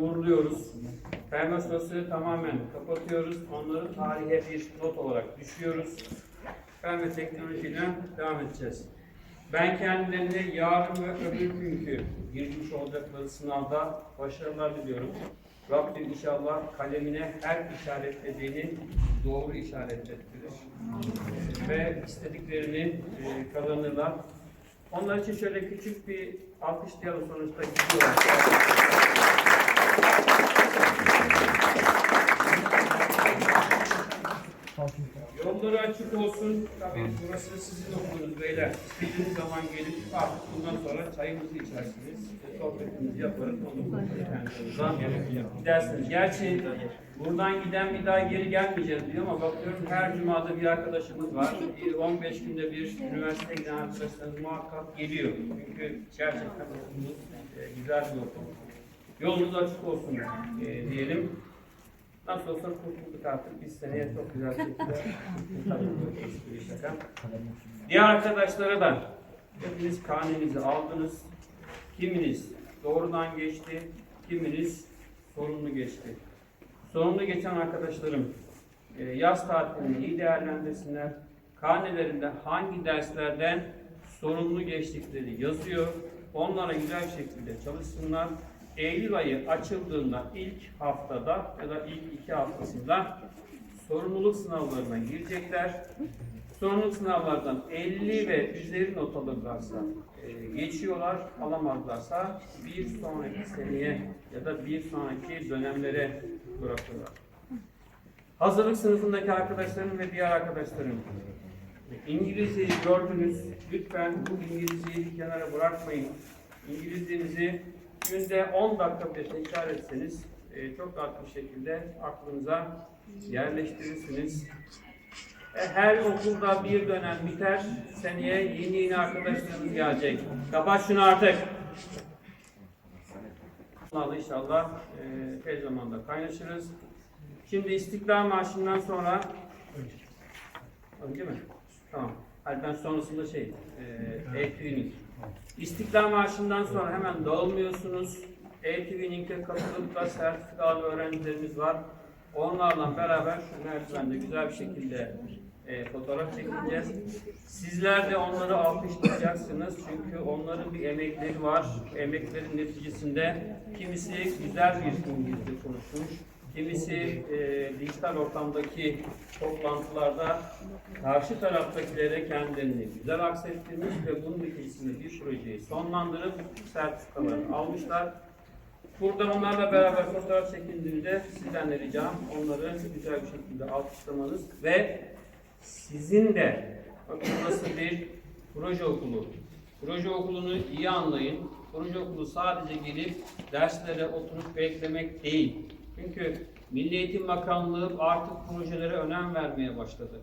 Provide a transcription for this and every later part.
uğurluyoruz. Fermasos'u tamamen kapatıyoruz. Onları tarihe bir not olarak düşüyoruz. Ve teknolojiyle devam edeceğiz. Ben kendilerine yarın ve öbür günkü girmiş olacakları sınavda başarılar diliyorum. Rabbim inşallah kalemine her işaretlediğini doğru işaretlettirir. Ve istediklerini e, kazanırlar. Onlar için şöyle küçük bir alkışlayalım sonuçta gidiyorlar. Yolları açık olsun. Tabii burası sizin okulunuz beyler. İstediğiniz zaman gelip artık bundan sonra çayımızı içersiniz. Sohbetimizi yaparız. Sonra kendinizden gidersiniz. Gerçi buradan giden bir daha geri gelmeyeceğiz diyor ama bakıyorum her cumada bir arkadaşımız var. Bir 15 günde bir üniversiteye giden arkadaşlarımız muhakkak geliyor. Çünkü gerçekten okulumuz e, güzel bir okul. Yolunuz açık olsun e, diyelim. Nasıl olsa kurtulduk artık. Biz seneye çok güzel espri şaka. Diğer arkadaşlara da hepiniz karnenizi aldınız. Kiminiz doğrudan geçti, kiminiz sorunlu geçti. Sorunlu geçen arkadaşlarım e, yaz tatilini iyi değerlendirsinler. Karnelerinde hangi derslerden sorumlu geçtikleri yazıyor. Onlara güzel bir şekilde çalışsınlar. Eylül ayı açıldığında ilk haftada ya da ilk iki haftasında sorumluluk sınavlarına girecekler. Sorumluluk sınavlardan 50 ve üzeri not alırlarsa e, geçiyorlar, alamazlarsa bir sonraki seneye ya da bir sonraki dönemlere bırakıyorlar. Hazırlık sınıfındaki arkadaşlarım ve diğer arkadaşlarım İngilizceyi gördünüz. Lütfen bu İngilizceyi bir kenara bırakmayın. İngilizcenizi günde 10 dakika bile tekrar etseniz e, çok rahat bir şekilde aklınıza yerleştirirsiniz. E, Her okulda bir dönem biter. Seneye yeni yeni arkadaşlarımız gelecek. Kapat şunu artık. Bunlarla inşallah e, tez zamanda kaynaşırız. Şimdi İstiklal Marşı'ndan sonra Önce mi? Tamam. Hadi ben sonrasında şey, e, e-twinning. İstiklal Marşı'ndan sonra hemen dağılmıyorsunuz. E-twinning'e katılıp da sertifikalı öğrencilerimiz var. Onlarla beraber şu merdivende güzel bir şekilde e, fotoğraf çekeceğiz. Sizler de onları alkışlayacaksınız. Çünkü onların bir emekleri var. Emeklerin neticesinde kimisi güzel bir İngilizce konuşmuş, Kimisi e, dijital ortamdaki toplantılarda karşı taraftakilere kendilerini güzel aksettirmiş ve bunun neticesinde bir projeyi sonlandırıp sertifikalarını almışlar. Burada onlarla beraber fotoğraf çekildiğinde sizden de ricam onları güzel bir şekilde alkışlamanız ve sizin de bakın burası bir proje okulu. Proje okulunu iyi anlayın. Proje okulu sadece gelip derslere oturup beklemek değil. Çünkü Milli Eğitim Bakanlığı artık projelere önem vermeye başladı.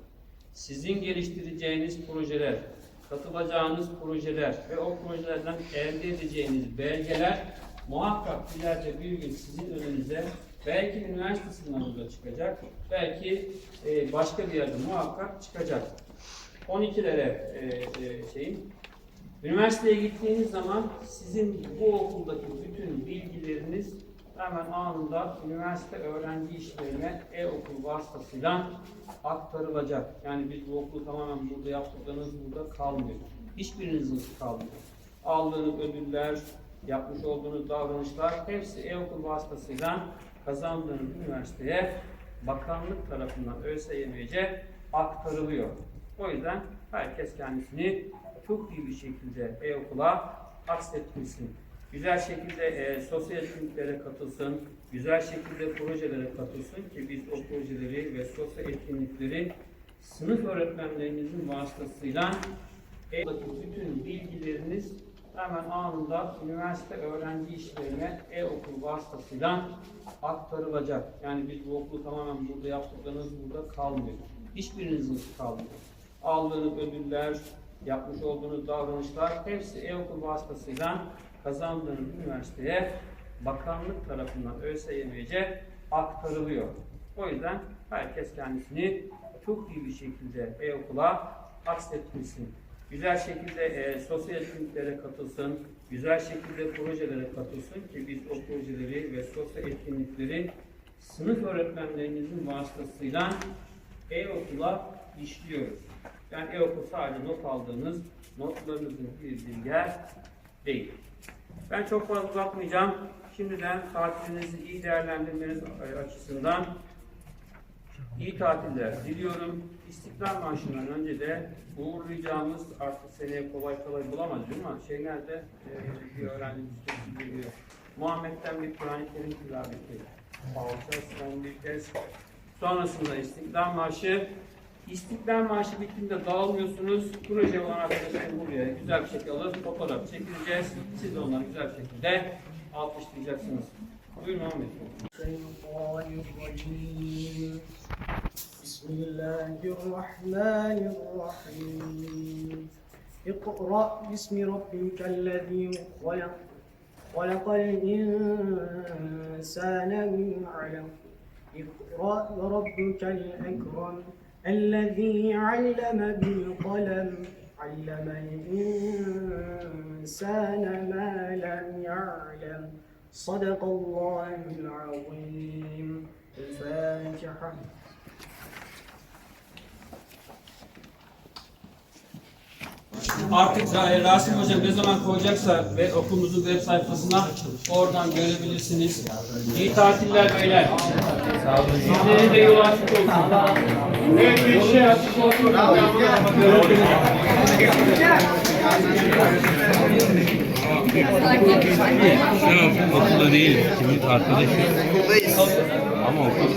Sizin geliştireceğiniz projeler, katılacağınız projeler ve o projelerden elde edeceğiniz belgeler muhakkak ileride bir gün sizin önünüze belki üniversite sınavında çıkacak, belki e, başka bir yerde muhakkak çıkacak. 12'lere e, e, şeyin Üniversiteye gittiğiniz zaman sizin bu okuldaki bütün bilgileriniz hemen anında üniversite öğrenci işlerine e-okul vasıtasıyla aktarılacak. Yani biz bu okulu tamamen burada yaptıklarınız burada kalmıyor. Hiçbirinizin kalmıyor. Aldığınız ödüller, yapmış olduğunuz davranışlar hepsi e-okul vasıtasıyla kazandığınız üniversiteye bakanlık tarafından ÖSYM'ce aktarılıyor. O yüzden herkes kendisini çok iyi bir şekilde e-okula aksettirsin. Güzel şekilde e, sosyal etkinliklere katılsın, güzel şekilde projelere katılsın ki biz o projeleri ve sosyal etkinlikleri sınıf öğretmenlerimizin vasıtasıyla e-okulaki bütün bilgileriniz hemen anında üniversite öğrenci işlerine e-okul vasıtasıyla aktarılacak. Yani biz bu okulu tamamen burada yaptıklarınız burada kalmıyor. Hiçbirinizin kalmıyor. Aldığınız ödüller, yapmış olduğunuz davranışlar hepsi e-okul vasıtasıyla kazandığınız üniversiteye bakanlık tarafından ÖSYM'ce aktarılıyor. O yüzden herkes kendisini çok iyi bir şekilde e-okula aksettirsin. Güzel şekilde e, sosyal etkinliklere katılsın, güzel şekilde projelere katılsın ki biz o projeleri ve sosyal etkinlikleri sınıf öğretmenlerinizin vasıtasıyla e-okula işliyoruz. Yani e-okul sadece not aldığınız notlarınızın girdiği yer değil. Ben çok fazla uzatmayacağım. Şimdiden tatilinizi iyi değerlendirmeniz açısından iyi tatiller diliyorum. İstiklal Marşı'ndan önce de uğurlayacağımız artık seneye kolay kolay bulamadık ama şeylerde e, bir öğrencimiz çok geliyor. Muhammed'den bir Kur'an-ı Kerim tilaveti. Son bir kez. Sonrasında İstiklal Marşı. İstiklal Marşı bittiğinde dağılmıyorsunuz. Proje olan arkadaşlarım buraya güzel bir şekilde alıp fotoğraf çekileceğiz. Siz de onları güzel bir şekilde alkışlayacaksınız. Buyurun Muhammed. الشيطان الرجيم بسم الله الرحمن الرحيم اقرأ باسم ربك الذي خلق خلق الإنسان من علق اقرأ وربك الأكرم الذي علم بالقلم علم الإنسان ما لم يعلم. صدق الله العظيم. الفاتحة. Artık e, Rasim Hocam ne zaman koyacaksa ve okulumuzun web sayfasına oradan görebilirsiniz. İyi tatiller beyler. Sizlerin de yolu açık olsun. Evet, bir şey açık olsun. Yok okulda değil. Kimin arkadaşı? Ama okul.